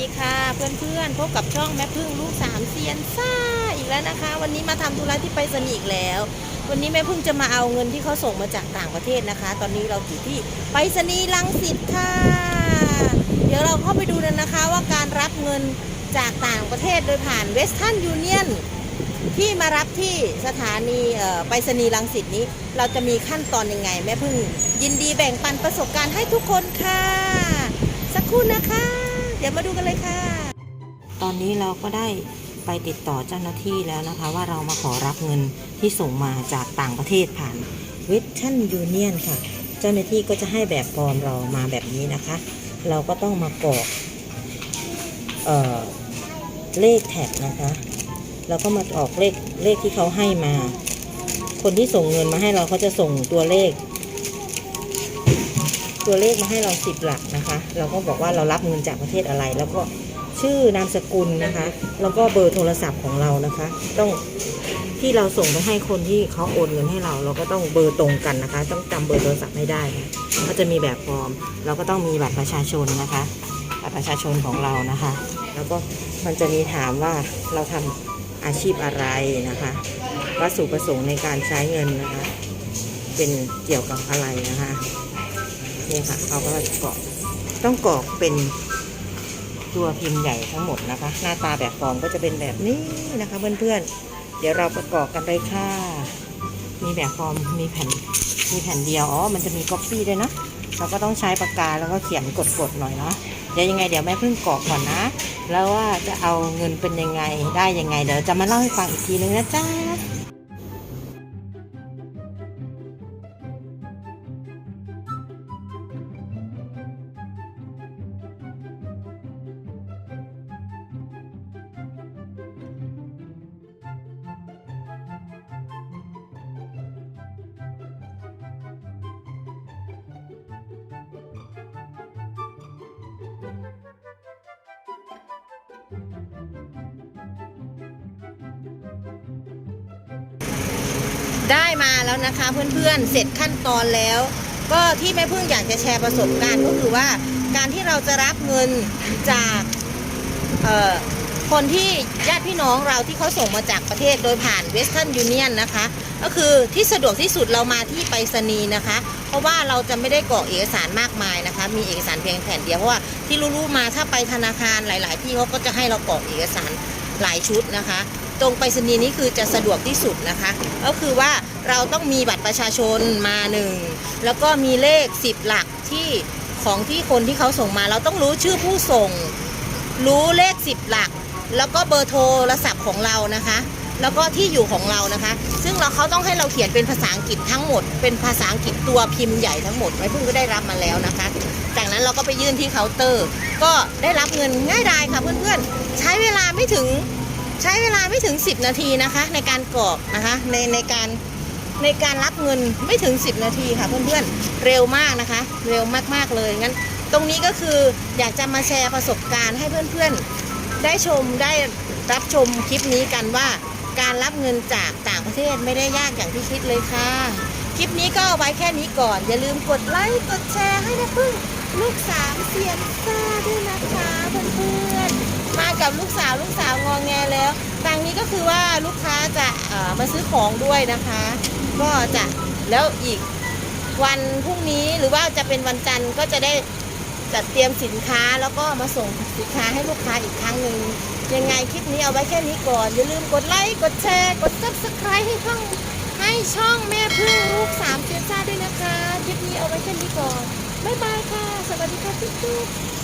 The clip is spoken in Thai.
ดีค่ะเพื่อนๆพบกับช่องแม่พึ่งลูกสามเซียนซ่าอีกแล้วนะคะ วันนี้มาทำธุระที่ไปรษณีย์อีกแล้ว วันนี้แม่พึ่งจะมาเอาเงินที่เขาส่งมาจากต่างประเทศนะคะ ตอนนี้เราอยู่ที่ไปรษณีย์ลังสิตค่ะ เดี๋ยวเราเข้าไปดูกันนะคะว่าการรับเงินจากต่างประเทศโดยผ่านเวส t ั r n ยูเนียนที่มารับที่สถานีไปรษณีย์ลังสิตนี้ เราจะมีขั้นตอนยังไง แม่พึ่ง ยินดีแบ่งปันประสบการณ์ให้ทุกคนค่ะ สักครู่นะคะ ดี๋ยวมาดูกันเลยค่ะ ตอนนี้เราก็ได้ไปติดต่อเจ้าหน้าที่แล้วนะคะ ว่าเรามาขอรับเงินที่ส่งมาจากต่างประเทศผ่านเวส t ั r n ยูเนียนค่ะ เจ้าหน้าที่ก็จะให้แบบฟอร์มเรามาแบบนี้นะคะ เราก็ต้องมากรอกเเลขแท็กนะคะแล้วก็มาออกเลขเลขที่เขาให้มา คนที่ส่งเงินมาให้เราเขาจะส่งตัวเลข ตัวเลขมาให้เราสิบหลักนะคะ เราก็บอกว่าเรารับเงินจากประเทศอะไร แล้วก็ชื่อนามสกุลนะคะ แล้วก็เบอร์โทรศัพท์ของเรานะคะ ต้องที่เราส่งไปให้คนที่เขาโอนเงินให้เรา เราก็ต้องเบอร์ตรงกันนะคะ ต้องจำเบอร์โทรศัพท์ให้ได้นะก็จะมีแบบฟอร์ม เราก็ต้องมีบัตรประชาชนนะคะบัตรประชาชนของเรานะคะ แล้วก็มันจะมีถามว่าเราทำอาชีพอะไรนะคะ วัตถุประสงค์ในการใช้เงินนะคะ เป็นเกี่ยวกับอะไรนะคะ นี่ยค่ะเขาก็จะกรอกต้องกรอกเป็นตัวพิมพ์ใหญ่ทั้งหมดนะคะ หน้าตาแบบฟอร์มก็จะเป็นแบบนี้นะคะเพื่อนๆ เดี๋ยวเราประกอบกันเลยค่ะ มีแบบฟอร์มมีแผ่นมีแผ่นเดียวอ๋อมันจะมีก๊อปปี้ด้วยนะเราก็ต้องใช้ปากกาแล้วก็เขียนกดๆหน่อยเนาะเดี๋ยวยังไงเดี๋ยวแม่เพิ่งกรอกก่อนนะ แล้วว่าจะเอาเงินเป็นยังไงได้ยังไง เดี๋ยวจะมาเล่าให้ฟังอีกทีนึงนะจ๊ะ ได้มาแล้วนะคะเพื่อนๆ เสร็จขั้นตอนแล้ว ก็ที่แม่พึ่งอยากจะแชร์ประสบการณ์ก็คือว่าการที่เราจะรับเงินจากเอ่อคนที่ญาติพี่น้องเราที่เขาส่งมาจากประเทศโดยผ่านเวส t ั r n ยูเนียนนะคะ ก็คือที่สะดวกที่สุดเรามาที่ไปรษณีย์นะคะ เพราะว่าเราจะไม่ได้กรอกเอกสารมากมายนะคะ มีเอกสารเพียงแผ่นเดียวเพราะว่าที่รู้ๆมาถ้าไปธนาคารหลาย ๆ ที่เขาก็จะให้เรากรอกเอกสารหลายชุดนะคะ ตรงไปรษณีย์นี้คือจะสะดวกที่สุดนะคะ ก็คือว่าเราต้องมีบัตรประชาชนมาหนึ่งแล้วก็มีเลข 10 หลักที่ของที่คนที่เขาส่งมา เราต้องรู้ชื่อผู้ส่ง รู้เลข 10 หลัก แล้วก็เบอร์โทรศัพท์ของเรานะคะ แล้วก็ที่อยู่ของเรานะคะ ซึ่งเราเขาต้องให้เราเขียนเป็นภาษาอังกฤษทั้งหมด เป็นภาษาอังกฤษตัวพิมพ์ใหญ่ทั้งหมดไว้เพิ่งก็ได้รับมาแล้วนะคะ จากนั้นเราก็ไปยื่นที่เคาน์เตอร์ ก็ได้รับเงินง่ายดายค่ะเพื่อนๆ ใช้เวลาไม่ถึงใช้เวลา ไม่ถึง 10 นาทีนะคะ ในการกรอกนะคะในในการในการรับเงินไม่ถึง 10 นาทีค่ะเพื่อนๆเร็วมากนะคะ เร็วมากๆเลยงั้น ตรงนี้ก็คืออยากจะมาแชร์ประสบการณ์ให้เพื่อนๆ ได้ชมได้รับชมคลิปนี้กันว่า การรับเงินจากต่างประเทศไม่ได้ยากอย่างที่คิดเลยค่ะ คลิปนี้ก็เอาไว้แค่นี้ก่อน อย่าลืมกดไลค์กดแชร์ให้นะพึ่งลูกสามเสียนซ่าด้วยนะคะเพื่อนๆมากับลูกสาวลูกสาวงองแงแล้วตังนี้ก็ คือว่าลูกค้าจะมาซื้อของด้วยนะคะ ก็จะแล้วอีกวันพรุ่งนี้หรือว่าจะเป็นวันจันทร์ก็จะได้จัดเตรียมสินค้าแล้วก็มาส่งสินค้าให้ลูกค้าอีกครั้งหนึ่งยังไงคลิปนี้เอาไว้แค่นี้ก่อน อย่าลืมกดไลค์กดแชร์กด subscribe ให้ช่องให้ช่องแม่พึ่งลูกสามเซียนซ่าด้วยนะคะ คลิปนี้เอาไว้แค่นี้ก่อน บ๊ายบายค่ะ สวัสดีค่ะทุกๆ